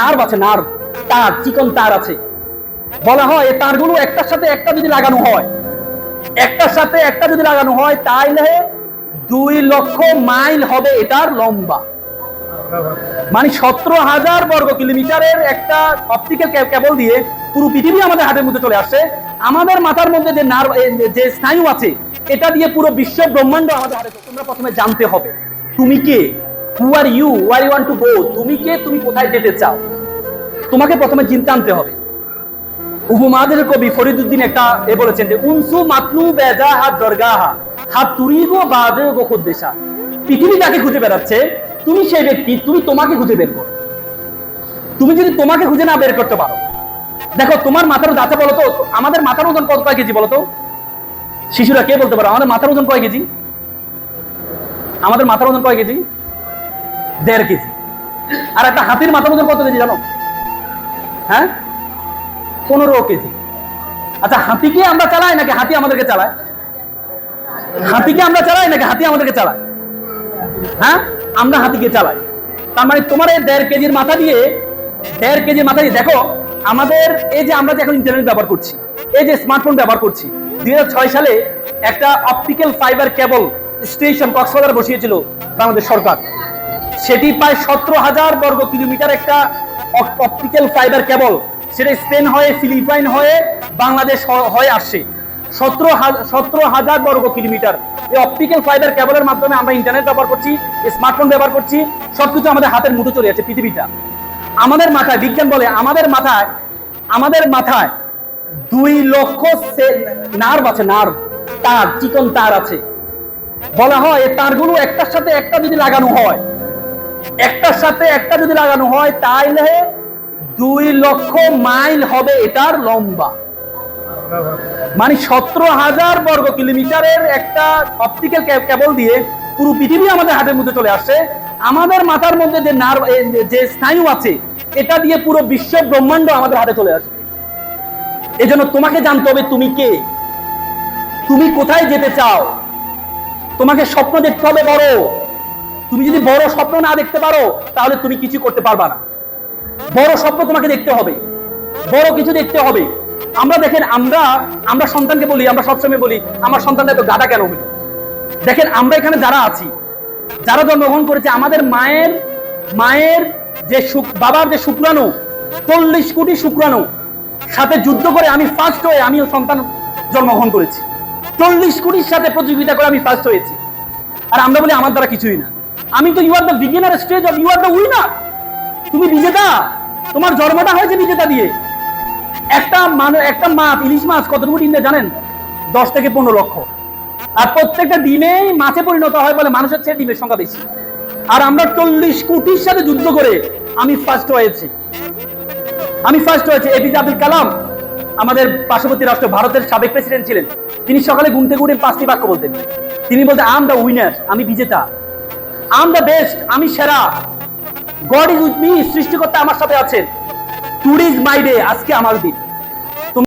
Nerve আছে, nerve. তার, চিকন তার আছে। বলা হয় এই তারগুলো একটার সাথে একটা যদি লাগানো হয়, একটার সাথে একটা যদি লাগানো হয়, তাইলে দুই লক্ষ মাইল হবে এটার লম্বা। মানে সতেরো হাজার বর্গ কিলোমিটারের একটা অপটিক্যাল কেবল দিয়ে পুরো পৃথিবী আমাদের হাতের মধ্যে চলে আসছে আমাদের মাথার মধ্যে যে নার্ভ যে স্নায়ু আছে, এটা দিয়ে পুরো বিশ্ব ব্রহ্মাণ্ড আমাদের হাতে তোমরা প্রথমে জানতে হবে, তুমি কে? Who are you where you to go তুমি কে? তুমি কোথায় যেতে চাও? তোমাকে প্রথমে চিন্তা আনতে হবে। উপমহাদের কবি ফরিদুদ্দিন একটা এ বলেছেন যে, উনসু মাতলু বেজা হাত দরগাহা, হাত তুরিগো বাজে গো খুদ্দেশা পৃথিবী যাকে খুঁজে বেড়াচ্ছে, তুমি সেই ব্যক্তি, তুমি তোমাকে খুঁজে বের করো। তুমি যদি তোমাকে খুঁজে না বের করতে পারো, দেখো, তোমার মাথার ওজন আচ্ছা বলো তো, আমাদের মাথার ওজন কত কয় কেজি বলো তো? শিশুরা কে বলতে পারো? আমাদের মাথার ওজন কয় কেজি? আমাদের মাথার ওজন কয় কেজি? দেড় কেজি। আর একটা হাতির মাথার ওজন কত কেজি জানো? হ্যাঁ? পনেরো কেজি। আচ্ছা হাতিকে আমরা চালাই নাকি হাতি আমাদেরকে চালায়? হাতিকে আমরা চালাই নাকি হাতি আমাদেরকে চালায়? হ্যাঁ? আমরা হাতিকে চালাই। তার মানে তোমার এই দেড় কেজির মাথা দিয়ে, দেড় কেজির মাথা দিয়ে দেখো, আমাদের এই যে আমরা যে এখন ইন্টারনেট ব্যবহার করছি, এই যে স্মার্টফোন ব্যবহার করছি, দুই হাজার ছয় সালে একটা optical fibre cable station Cox's Bazar বসিয়েছিল Bangladesh সরকার। সেটি প্রায় সতেরো হাজার বর্গ কিলোমিটার একটা অপটিক্যাল ফাইবার কেবল সেটা স্পেন হয়ে ফিলিপাইন হয়ে বাংলাদেশ হয়ে আসছে। সতেরো সতেরো হাজার বর্গ কিলোমিটার। এই অপটিক্যাল ফাইবার কেবলের মাধ্যমে আমরা ইন্টারনেট ব্যবহার করছি স্মার্টফোন ব্যবহার করছি, সবকিছু আমাদের হাতের মুঠো চলে যাচ্ছে পৃথিবীটা। আমাদের মাথায়, বিজ্ঞান বলে, আমাদের মাথায় আমাদের মাথায় দুই লক্ষ নার্ভ আছে নার্ভ তার, চিকন তার আছে। বলা হয় তারগুলো একটার সাথে একটা যদি লাগানো হয় একটার সাথে একটা যদি লাগানো হয়, তাইলে দুই লক্ষ মাইল হবে এটার লম্বা। মানে সতেরো হাজার বর্গ কিলোমিটারের একটা অপটিক্যাল কেবল দিয়ে পুরো পৃথিবী আমাদের হাতের মধ্যে চলে আসছে। আমাদের মাথার মধ্যে যে নার্ভ যে স্নায়ু আছে, এটা দিয়ে পুরো বিশ্ব ব্রহ্মাণ্ড আমাদের হাতে চলে আসবে এজন্য তোমাকে জানতে হবে, তুমি কে? তুমি কোথায় যেতে চাও? তোমাকে স্বপ্ন দেখতে হবে বড়। তুমি যদি বড় স্বপ্ন না দেখতে পারো, তাহলে তুমি কিছু করতে পারবা না। বড় স্বপ্ন তোমাকে দেখতে হবে। বড় কিছু দেখতে হবে। আমরা দেখেন, আমরা আমরা সন্তানকে বলি, আমরা সবসময় বলি, আমার সন্তানটা তো গাদা কেন হইল দেখেন, আমরা এখানে যারা আছি, যারা জন্মগ্রহণ করেছে, আমাদের মায়ের মায়ের যে বাবার যে শুক্রাণু, চল্লিশ কোটি শুক্রাণু, সাথে যুদ্ধ করে আমি ফার্স্ট হয়ে আমিও সন্তান জন্মগ্রহণ করেছি। চল্লিশ কোটির সাথে প্রতিযোগিতা করে আমি ফার্স্ট হয়েছি। আর আমরা বলি, আমার দ্বারা কিছুই না। আমি তো you are the beginner stage of you are the winner তুমি বিজেতা? তোমার জন্মটা হয়েছে বিজেতা দিয়ে। একটা মানে একটা মাছ, ইলিশ মাছ কতটুকু ডিম দেয় জানেন? দশ থেকে পনেরো লক্ষ। আর প্রত্যেকটা ডিমেই মাছে পরিণত হয় বলে মানুষের চেয়ে ডিমের সংখ্যা বেশি। আর আমরা চল্লিশ কোটির সাথে যুদ্ধ করে আমি ফার্স্ট হয়েছি। আমি ফার্স্ট হয়েছি। এপিজে আব্দুল কালাম আমাদের পার্শ্ববর্তী রাষ্ট্র, ভারতের সাবেক প্রেসিডেন্ট ছিলেন। তিনি সকালে ঘুম থেকে উঠে পাঁচটি বাক্য বলতেন। তিনি বলতেন আম দ্য উইনার আমি বিজেতা। আম দ্য বেস্ট আমি সেরা। গড ইজ উইথ মি সৃষ্টিকর্তা আমার সাথে আছেন। টুডে ইজ মাই ডে আজকে আমার দিন।